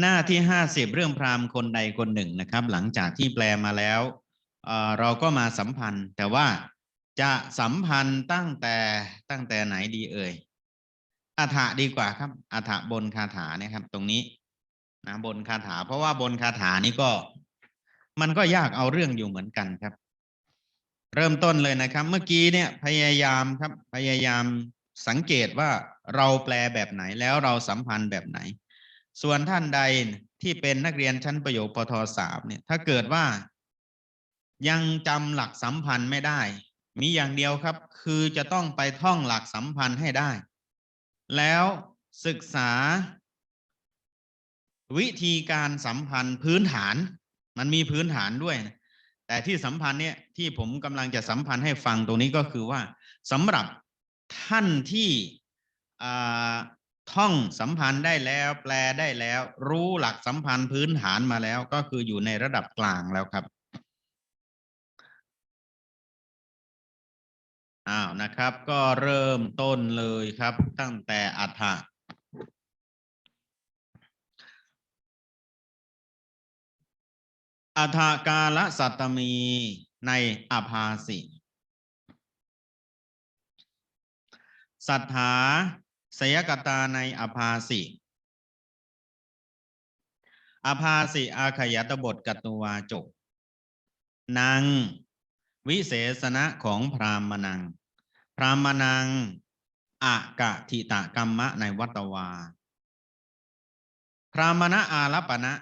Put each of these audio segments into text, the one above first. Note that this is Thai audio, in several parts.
หน้าที่ห้าสิบเรื่องพราหมณ์คนใดคนหนึ่งนะครับ หลังจากที่แปลมาแล้วเเราก็มาสัมพันธ์ แต่ว่าจะสัมพันธ์ตั้งแต่ตั้งแต่ไหนดีเอ่ยอัฐะดีกว่าครับอัฐะบนคาถาเนี่ยครับ ตรงนี้นะบนคาถา เพราะว่าบนคาถานี่ก็ มันก็ยากเอาเรื่องอยู่เหมือนกันครับ เริ่มต้นเลยนะครับ เมื่อกี้เนี่ยพยายามครับ พยายามสังเกตว่าเราแปลแบบไหนแล้วเราสัมพันธ์แบบไหน ส่วนท่านใดที่เป็นนักเรียนชั้นประโยคปทสามเนี่ยถ้าเกิดว่า ยังจำหลักสัมพันธ์ไม่ได้ มีอย่างเดียวครับ คือจะต้องไปท่องหลักสัมพันธ์ให้ได้ แล้วศึกษา วิธีการสัมพันธ์พื้นฐาน มันมีพื้นฐานด้วยนะแต่ที่สัมพันธ์เนี่ยที่ผมกำลังจะสัมพันธ์ให้ฟังตรงนี้ก็คือว่าสำหรับท่านที่ ท่องสัมพันธ์ได้แล้ว แปลได้แล้ว รู้หลักสัมพันธ์พื้นฐานมาแล้ว ก็คืออยู่ในระดับกลางแล้วครับอ้าวนะครับ ก็เริ่มต้นเลยครับ ตั้งแต่อัฐะอัฐกาลสัตตมีในอภาสิสัทธา สยกตาในอภาสิอภาสิอาขยตบทกตตุวาจกนางวิเศษณะของพรามนัง พรามนังอากะทิตะกรรมะในวัตวา พรามณะอาลปณะ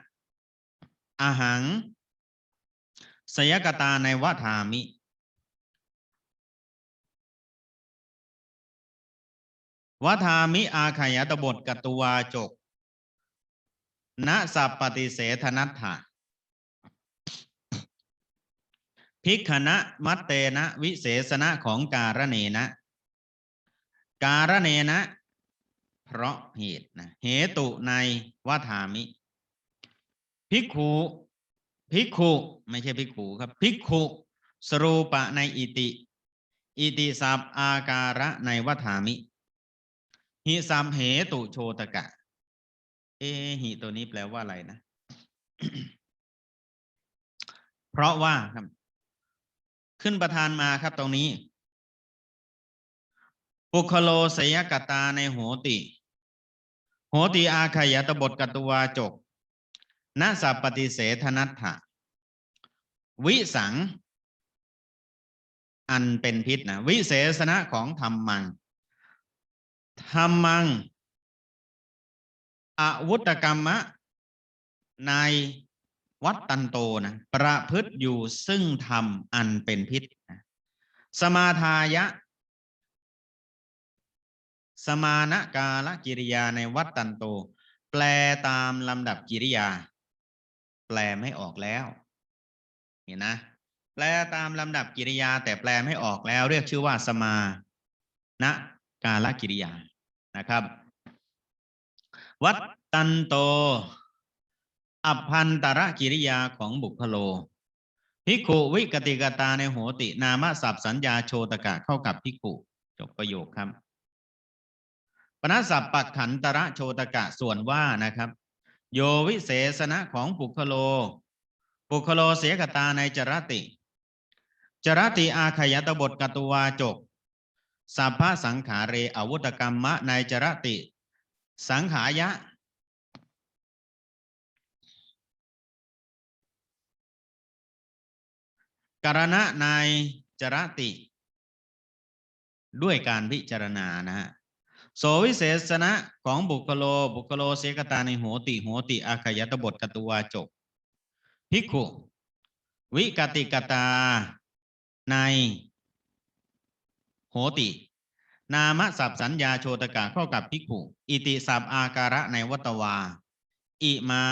อาหังสยกตาในวัฏามิ วัฏามิอาขยตบทกตุวาจกณสัปปติเสธนัตถะภิกขณะมัตเตนะวิเศษณะของการเนนะ การเนนะ เพราะเหตุนะเหตุในวัฏามิภิกขุภิกขุไม่ใช่ภิกขุครับภิกขุสรูปะในอิติ อิติสัพอาการะในวัฏามิ หิสัมเหตุโชตกะ เอหิตัวนี้แปลว่าอะไรนะ เพราะว่าครับ ขึ้นประธานมาครับตรงนี้ ปุคโลสยกตาในโหติ โหติอาขยตบทกตวาจกนาสัปปติเสธนัตถะวิสัง อันเป็นพิษนะ วิเศษณะของธรรมัง ธรรมัง อวุตกรรมะ ในวัตตันโตนะ ประพฤติอยู่ซึ่งธรรมอันเป็นพิษ สมาทายะ สมานกาลกิริยาในวัตตันโต แปลตามลำดับกิริยา แปลไม่ออกแล้วเห็นนะ แปลตามลำดับกิริยา แต่แปลไม่ออกแล้ว เรียกชื่อว่าสมาณกาลกิริยา นะครับ วัตตันโตอภันตระกิริยาของบุคโลพิกขุวิกติกตาในโหติ นามสับสัญญาโชตกะเข้ากับพิกขุจบประโยคครับปณสัพปักขันตระโชตกะส่วนว่านะครับ โยวิเศษณะของปุคโล ปุคโลเสกตาในจรติ จรติอาขยตบทกตุวาจก สัพพะสังขาเรอวุตกรรมะในจรติ สังขายะ กรณะในจรติ ด้วยการพิจารณานะฮะโสวิเศษณะของบุคโล บุคโลเสกตาในโหติโหติอาขยตบทกตุวจกภิกขุ วิกติกตาใน หติ นามสับสัญญาโชตกะเข้ากับภิกขุ อิติสับอาการะในวัตวา อิมา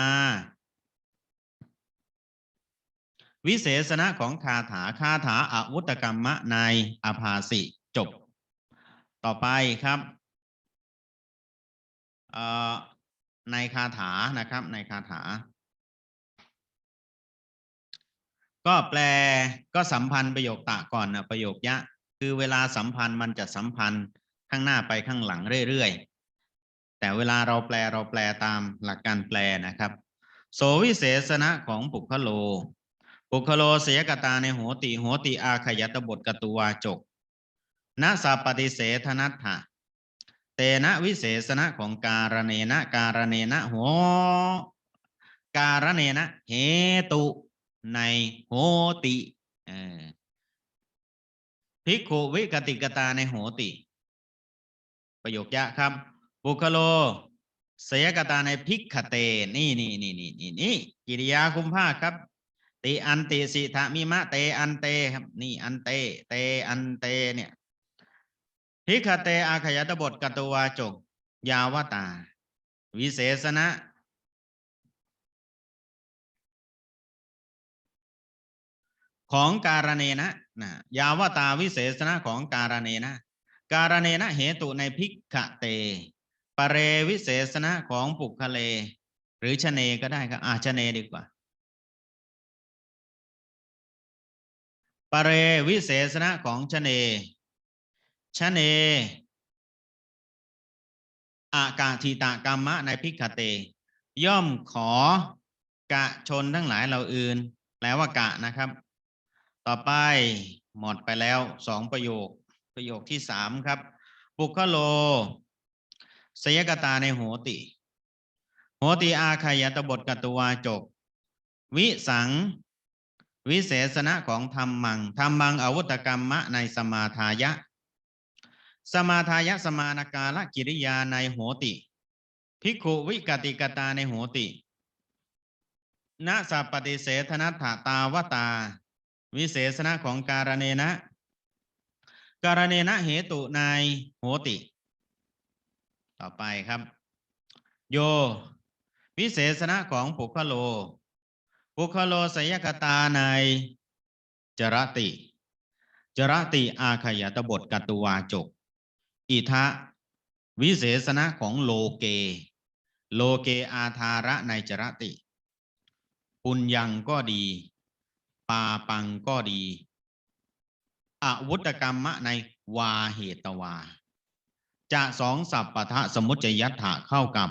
วิเศษณะของคาถาคาถาอาวุตกรรมะในอภาสิจบ ต่อไปครับในคาถานะครับในคาถา ก็แปลก็สัมพันธ์ประโยคตะก่อนนะประโยคยะ คือเวลาสัมพันธ์มันจะสัมพันธ์ข้างหน้าไปข้างหลังเรื่อยๆ แต่เวลาเราแปลเราแปลตามหลักการแปลนะครับ โสวิเศษณะของปุคโล ปุคโลเสียกตาในโหติโหติอาขยตบทกตุวาจกนะสัปฏิเสธนัตถะเตนะวิเศษณะของการเนนะการเนนะโหการเนนะเหตุในโหติ ภิกขุวิกติกตาในโหติ ประโยคยะครับ บุคโลเสยกตาในพิกขเต นี่นี่นี่นี่นี่นี่กิริยาคุมภาคครับ ติอันติสิทามิมะเตอันเตครับ นี่อันเต เตอันเตเนี่ยพิกขเตอาขยตบทกตวาจก ยาวตา วิเศษณะ ของการเนนะนะยาวตาวิเศษณะของการเนนะ การเนนะเหตุในพิกขเตปเรวิเศษณะของปุคเล หรือชะเนก็ได้ครับอาชะเนดีกว่าปเรวิเศษณะของชะเนชะเนอากาทิตากรรมะในพิกขเต ย่อมขอกะชนทั้งหลายเราอื่น แปลว่ากะนะครับ ต่อไปหมดไปแล้วสองประโยค ประโยคที่สามครับปุคโลสยกตาในโหติ โหติอาขยตบทกตวาจก วิสัง วิเศษณะของธรรมังธรรมังอวุตกรรมะในสมาทายะ สมาทายะสมานการลกิริยาในโหติภิกขุวิกติกตาในโหติณสัปปิเสธนัตถาตาวตา วิเศษณะของการเนนะ การเนนะเหตุในโหติ ต่อไปครับ โย วิเศษณะของปุคโล ปุคโลสยกตาในจรติ จรติอาขยตบทกตุวาจก อิทะวิเศษณะของโลเก โลเกอาธาระในจรติ ปุญญังก็ดี ปาปังก็ดีอาวุตกรรมะในวาเหตวา จะสองสัพปะทะสมุจจยัตถะเข้ากับ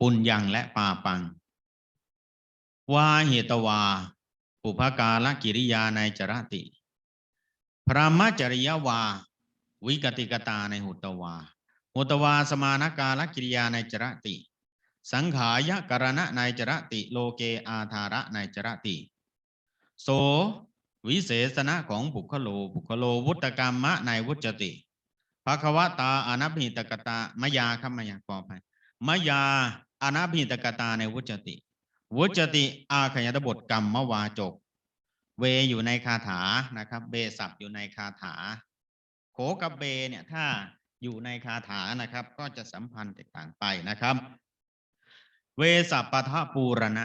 ปุญญังและปาปัง วาเหตวา ปุพกาลกิริยาในจรติ พระมจริยวา วิกติกตาในหุตวา หุตวาสมานกาลกิริยาในจรติ สังขายกรณะในจรติ โลเกอาธาระในจรติ โสวิเศษณะของบุคโล บุคโลวุตกรรมะในวุจติภควตาอนัพิตกตามยาครับมายาขอไปมยาอนัพิตกตาในวุจติ วุจติ อาขยตบทกรรมมวาจก เวอยู่ในคาถานะครับ เบศัพท์อยู่ในคาถา โขกับเบเนี่ยถ้าอยู่ในคาถานะครับ ก็จะสัมพันธ์แตกต่างไปนะครับ เวสัปปทปูรณะ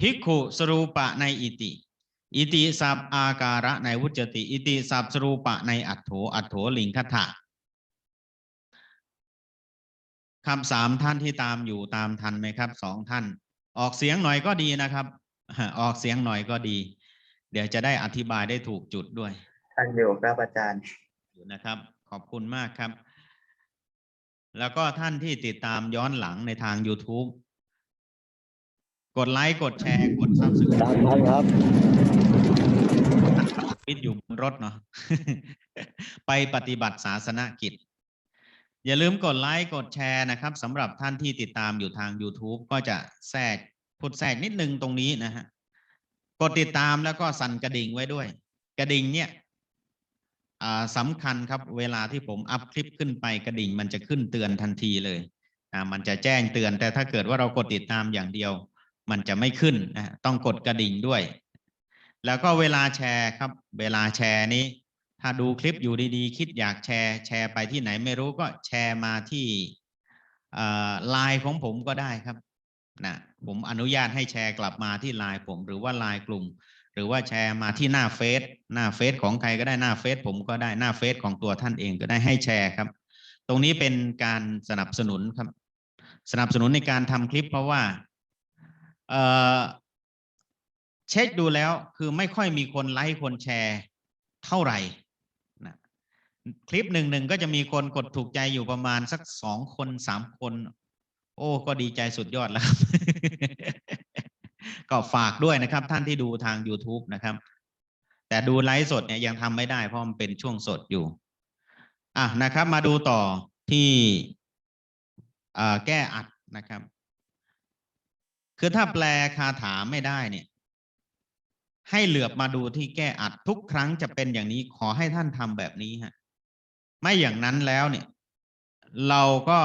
ภิกขุสรูปะในอิติ อิติสัพอาการะในวุจติ อิติสัพสรูปะในอัตโถอัตโถลิงคถะคำสามท่านที่ตามอยู่ตามทันไหมครับสองท่าน ออกเสียงหน่อยก็ดีนะครับ ออกเสียงหน่อยก็ดี เดี๋ยวจะได้อธิบายได้ถูกจุดด้วยท่านอยู่ครับอาจารย์อยู่นะครับ ขอบคุณมากครับ แล้วก็ท่านที่ติดตามย้อนหลังในทาง YouTube กดไลค์ กดแชร์ กดซับสไครตามทันครับ วิทย์อยู่บนรถเนาะไปปฏิบัติศาสนกิจ อย่าลืมกดไลค์กดแชร์นะครับสำหรับท่านที่ติดตามอยู่ทาง YouTube ก็จะแทรกพูดแทรกนิดนึงตรงนี้นะฮะกดติดตามแล้วก็สั่นกระดิ่งไว้ด้วย กระดิ่งเนี่ยสำคัญครับเวลาที่ผมอัพคลิปขึ้นไปกระดิ่งมันจะขึ้นเตือนทันทีเลยอ่ามันจะแจ้งเตือนแต่ถ้าเกิดว่าเรากดติดตามอย่างเดียว มันจะไม่ขึ้นนะต้องกดกระดิ่งด้วย แล้วก็เวลาแชร์ครับ เวลาแชร์นี้ ถ้าดูคลิปอยู่ดีๆ คิดอยากแชร์แชร์ไปที่ไหนไม่รู้ก็แชร์มาที่ไลน์ของผมก็ได้ครับนะผมอนุญาตให้แชร์กลับมาที่ไลน์ผมหรือว่าไลน์กลุ่ม หรือว่าแชร์มาที่หน้าเฟซหน้าเฟซของใครก็ได้หน้าเฟซผมก็ได้หน้าเฟซของตัวท่านเองก็ได้ให้แชร์ครับ ตรงนี้เป็นการสนับสนุนครับ สนับสนุนในการทำคลิปเพราะว่าเอ่อ เช็คดูแล้วคือไม่ค่อยมีคนไลค์คนแชร์เท่าไหร่นะคลิปหนึ่งหนึ่งก็จะมีคนกดถูกใจอยู่ประมาณสักสองคนสามคน โอ้ก็ดีใจสุดยอดแล้วครับก็ฝากด้วยนะครับ ท่านที่ดูทาง YouTube นะครับ แต่ดูไลฟ์สดเนี่ยยังทำไม่ได้เพราะมันเป็นช่วงสดอยู่อะนะครับ มาดูต่อที่แก้อัดนะครับ คือถ้าแปลคาถาไม่ได้เนี่ย ให้เหลือบมาดูที่แก้อัดทุกครั้งจะเป็นอย่างนี้ขอให้ท่านทำแบบนี้ฮะไม่อย่างนั้นแล้วเนี่ย เราก็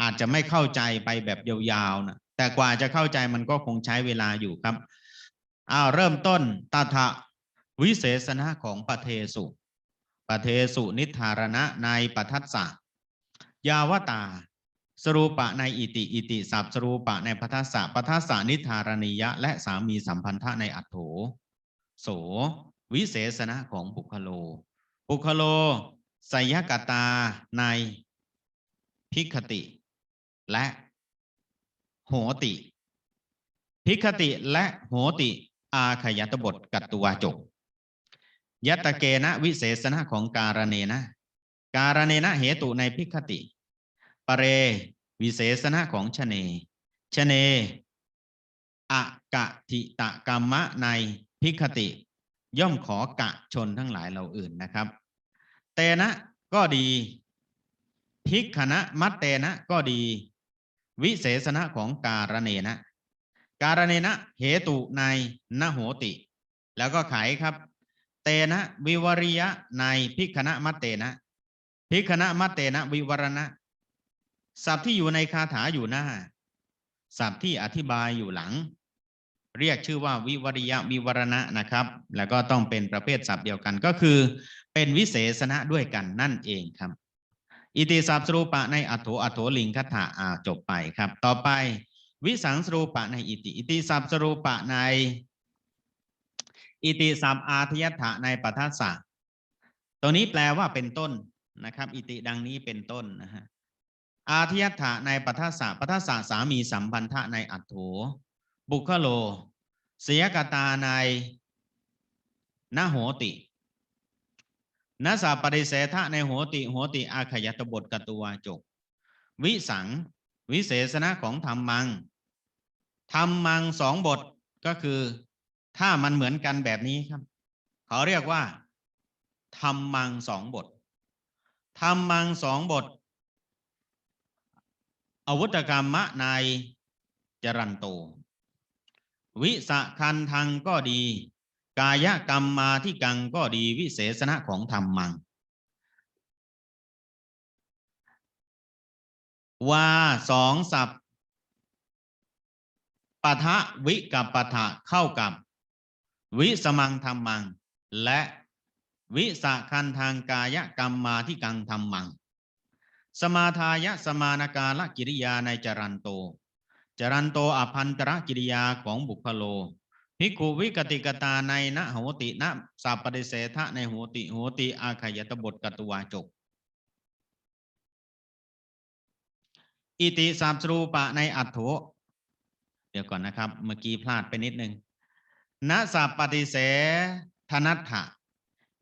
อาจจะไม่เข้าใจไปแบบยาวๆนะแต่กว่าจะเข้าใจมันก็คงใช้เวลาอยู่ครับอ้าวเริ่มต้นตถะวิเศษณะของปเทสุปเทสุนิธารณะในปทัสสะยาวตา สรูปะในอิติอิติสับสรูปะในปทัสสะปทัสสะนิธารณียะ และสามีสัมพันธะในอัตโถ โส วิเศษณะของปุคโลปุคโลไสยกตาในพิคติ และโหติ พิคติและโหติ อาขยตบทกัตตุวาจกยัตเกนะวิเศษณะของการเนนะ การเนนะเหตุในพิคติปเรวิเศษณะของชเนชเนอะกะทิตะกรรมะใน พิคติ ย่อมขอกะชนทั้งหลายเราอื่นนะครับ เตนะก็ดีพิกขณะมัตเตนะก็ดี วิเศษณะของการเนนะ การเนนะเหตุในนโหติ แล้วก็ไขครับ เตนะวิวริยะในพิกขณะมัตเตนะพิกขณะมัตเตนะวิวรณะศัพท์ที่อยู่ในคาถาอยู่หน้าศัพท์ที่อธิบายอยู่หลัง เรียกชื่อว่าวิวริยะวิวรณะนะครับ แล้วก็ต้องเป็นประเภทศัพท์เดียวกันก็คือ เป็นวิเศษณะด้วยกันนั่นเองครับ อิติสัพสรูปะในอัตโถอัโถลิงคัฏฐะอ่าจบไปครับ ต่อไปวิสังสรูปะในอิติ อิติสัพสรูปะใน อิติสัพอาทยัตถะในปัทสะตรงนี้แปลว่าเป็นต้นนะครับ อิติดังนี้เป็นต้นนะฮะอาทยัตถะในปัทสะปัทสะสามีสัมพันธะในอัตโถ บุคโล เสียกตาในนโหตินัสสะปริเสธะในโหติโหติอาขยตบทกตุวาจก วิสัง วิเศษณะของธรรมังธรรมังสองบทก็คือ ถ้ามันเหมือนกันแบบนี้ครับ เขาเรียกว่าธรรมังสองบทธรรมังสองบทอวุธกรรมะในจรันโต วิสะคันทังก็ดี กายกรรมมาที่กังก็ดีวิเศษณะของธรรมัง ว่าสองสับปะทะวิกับปะทะเข้ากับ วิสมังธรรมัง และวิสะคันทางกายกรรมมาที่กังธรรมัง สมาทายะสมานการละกิริยาในจรันโต จรันโตอภันตรกิริยาของบุคโลภิกขุวิกติกตาในนะโหตินะสัพปริเสทะในโหติโหติ อาขยตบทกตวาจก อิติสามสรูปะในอัตโถเดี๋ยวก่อนนะครับ เมื่อกี้พลาดไปนิดนึงนะสัพปฏิเสธนัตถะ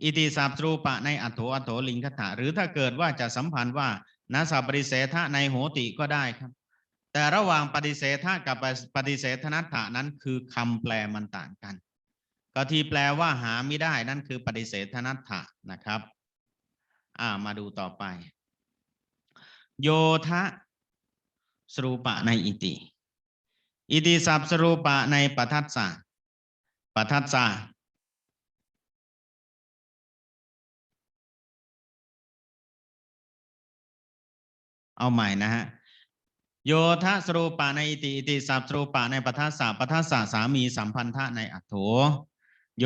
อิติสัพสรูปะในอัตโถอัตโถลิงคถะหรือถ้าเกิดว่าจะสัมพันธ์ว่านะสัพปฏิเสธะในโหติก็ได้ครับ แต่ระหว่างปฏิเสธกับปฏิเสธนัตถะนั้นคือคำแปลมันต่างกัน ก็ที่แปลว่าหาไม่ได้นั่นคือปฏิเสธนัตถะนะครับ อ่ามาดูต่อไป โยทะสรูปะในอิติ อิติสัพสรูปะในปทัสสะปทัสสะเอาใหม่นะฮะ โยทะสรูปะในอิติอิติสัพสรูปะในปทัสสะปทัสสะสามีสัมพันธะในอัตโถโย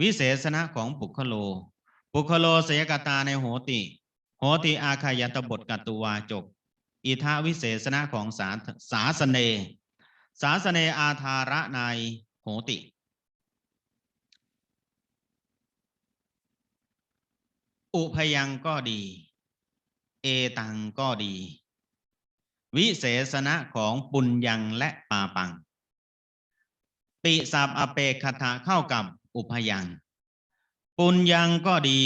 วิเศษณะของปุคโล ปุคโลเสยกตาในโหติ โหติอาคายตบทกตุวาจกอิทาวิเศษณะของสาสาสเน สาสเนอาธาระในโหติ อุพยังก็ดี เอตังก็ดี วิเศษณะของปุญญังและปาปัง ปิสับอเปกคถาเข้ากับอุพยัง ปุญญังก็ดี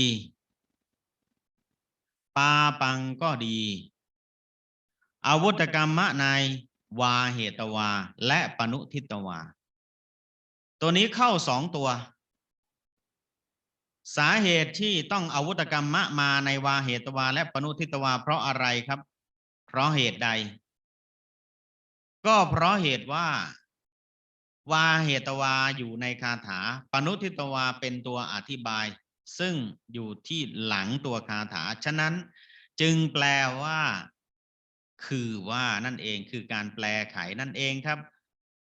ปาปังก็ดีอาวุธกรรมะในวาเหตวา และปนุทิตวา ตัวนี้เข้าสองตัว สาเหตุที่ต้องอาวุธกรรมะมาในวาเหตวา และปนุทิตวา เพราะอะไรครับ เพราะเหตุใด ก็เพราะเหตุว่า วาเหตวาอยู่ในคาถา ปนุทิตวาเป็นตัวอธิบาย ซึ่งอยู่ที่หลังตัวคาถา ฉะนั้นจึงแปลว่า คือว่านั่นเองคือการแปลไขนั่นเองครับ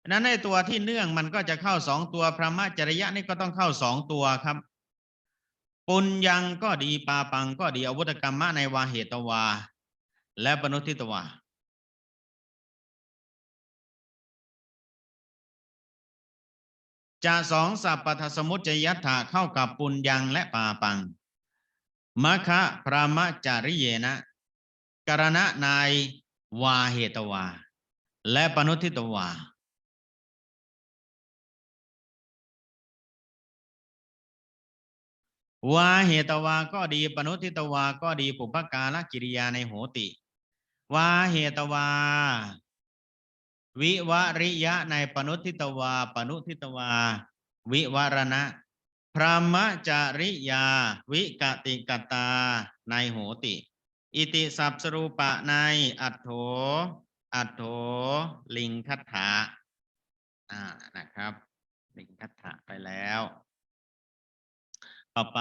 นั้นในตัวที่เนื่องมันก็จะเข้าสองตัวพระมจริยะนี่ก็ต้องเข้าสองตัวครับปุญญังก็ดีปาปังก็ดีอวุธกรรมะในวาเหตวา และปนุทิตวาจะสองสัพปทสมุจยัตถะเข้ากับปุญญังและปาปังมะคะพระมจริเยนะกรณะนายวาเหตวา และปนุทิตวา วาเหตวาก็ดีปนุทิตวาก็ดีปุพกาลกิริยาในโหติ วาเหตวา วิวริยะในปนุทิตวา ปนุทิตวา วิวรณะ พระมจริยา วิกติกตา ในโหติ อิติสัพสรูปะในอัตโถ อัตโถ ลิงคัตถะอ่านะครับ ลิงคัตถะไปแล้ว ต่อไป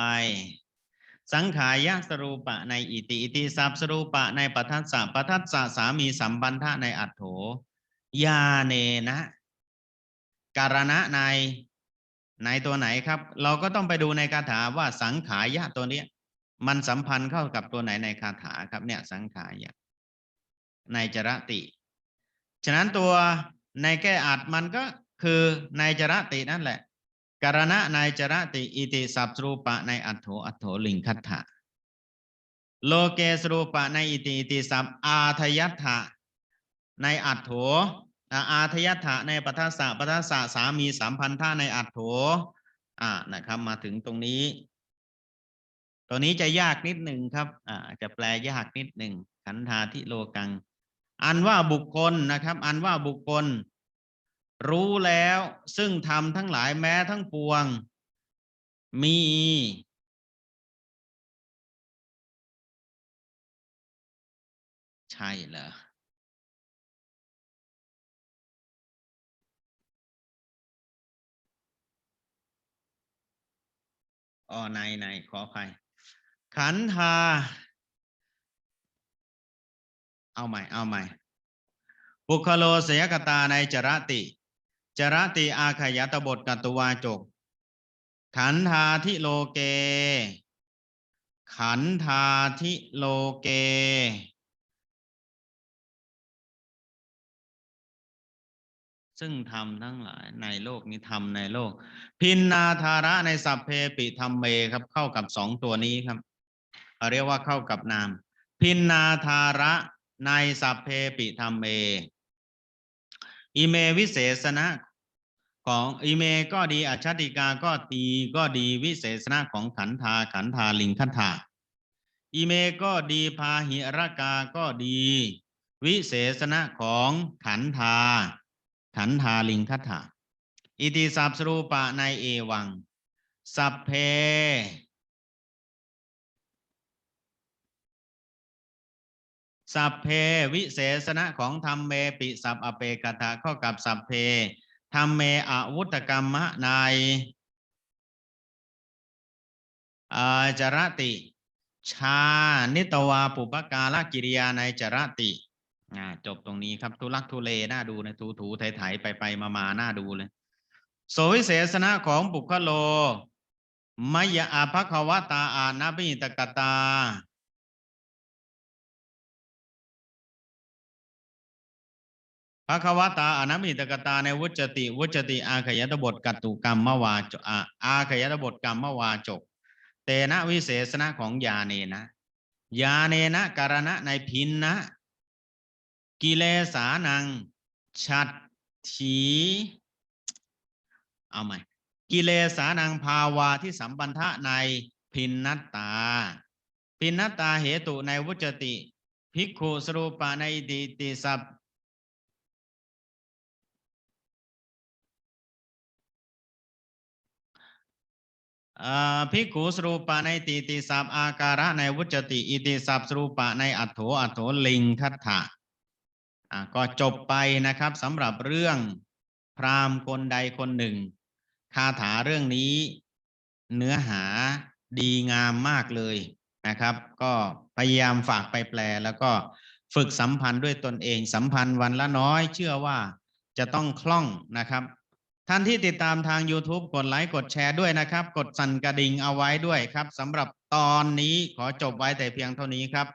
สังขายสรูปะในอิติอิติสัพสรูปะในปัทัสสะปัทัสสะสามีสัมบันทะในอัตโถยาเนนะการณะในในตัวไหนครับ เราก็ต้องไปดูในคาถาว่าสังขายะตัวเนี้ย มันสัมพันธ์เข้ากับตัวไหนในคาถาครับเนี่ยสังขายะในจรติ ฉะนั้นตัวในแก้อัดมันก็คือในจรตินั่นแหละ การณะในจรติอิติสัพสรูปะในอัตโถอัตโถลิงคัตถะโลเกสรูปะในอิติอิติสัพอาทยัตถะในอัตโถอาทยัตถะในปัทสสะปัทสสะสามีสัมพันธะในอัตโถอ่านะครับ มาถึงตรงนี้ ตัวนี้จะยากนิดหนึ่งครับอ่าจะแปลยากนิดหนึ่งขันธาทิโลกัง อันว่าบุคคลนะครับ อันว่าบุคคล รู้แล้วซึ่งทำทั้งหลายแม้ทั้งปวง มี ใช่เหรออ๋อในในขออภัยขันธา เอาใหม่ เอาใหม่บุคโลเสยกตาในจรติ จรติอาขยตบทกัตวาจก ขันธาทิโลเก ขันธาทิโลเก ซึ่งทำทั้งหลายในโลกนี้ทำในโลก พินนาธาระในสัพเพปิธรรมเมครับ เข้ากับสองตัวนี้ครับเรียกว่าเข้ากับนาม พินนาธาระในสัพเพปิธรรมเมอิเมวิเศษณะ ของอิเมก็ดีอัจฉติกาก็ตีก็ดีวิเศษณะของขันธาขันธาลิงคันธาอิเมก็ดีพาหิรกาก็ดี วิเศษณะของขันธาขันธาลิงคัฏฐาอิติสัพสรูปะในเอวัง สัพเพสัพเพวิเศษณะของธรรมเมปิสัพอเปกถาเข้ากับสัพเพ ธรรมเมอาวุตกรรมะในอาจรติ ชา นิตวาปุปกาลกิริยาในจรติจบตรงนี้ครับทุลักทุเลน่าดูนะถูถูไถไถไปไปมามาน่าดูเลย โสวิเศษณะของปุคโลมยอาภควตาอานาบิตกตา ภควตาอนามิตกตาในวุจติ วุจติ อาขยตบทกัตตุกรรมมวาจอาอาขยตบทกรรมมวาจก เตนะวิเศษณะของยาเนนะยาเนนะการณะในพินนะ กิเลสานัง ชัดถีเอาใหม่กิเลสานังภาวาที่สัมปันทะในพินนัตตา พินนัตตาเหตุในวุจติ ภิกขุสรูปะในอิติติสัพ ภิกขุสรูปะในติติสัพอาการะในวุจติ อิติสัพสรูปะในอัตโถอัตโถลิงคัตถะอ่าก็จบไปนะครับสำหรับเรื่องพราหมณ์คนใดคนหนึ่ง คาถาเรื่องนี้ เนื้อหาดีงามมากเลยนะครับ ก็พยายามฝากไปแปล แล้วก็ฝึกสัมพันธ์ด้วยตนเองสัมพันธ์วันละน้อย เชื่อว่าจะต้องคล่องนะครับ ท่านที่ติดตามทาง YouTube กดไลค์กดแชร์ด้วยนะครับ กดสั่นกระดิ่งเอาไว้ด้วยครับสำหรับตอนนี้ขอจบไว้แต่เพียงเท่านี้ครับ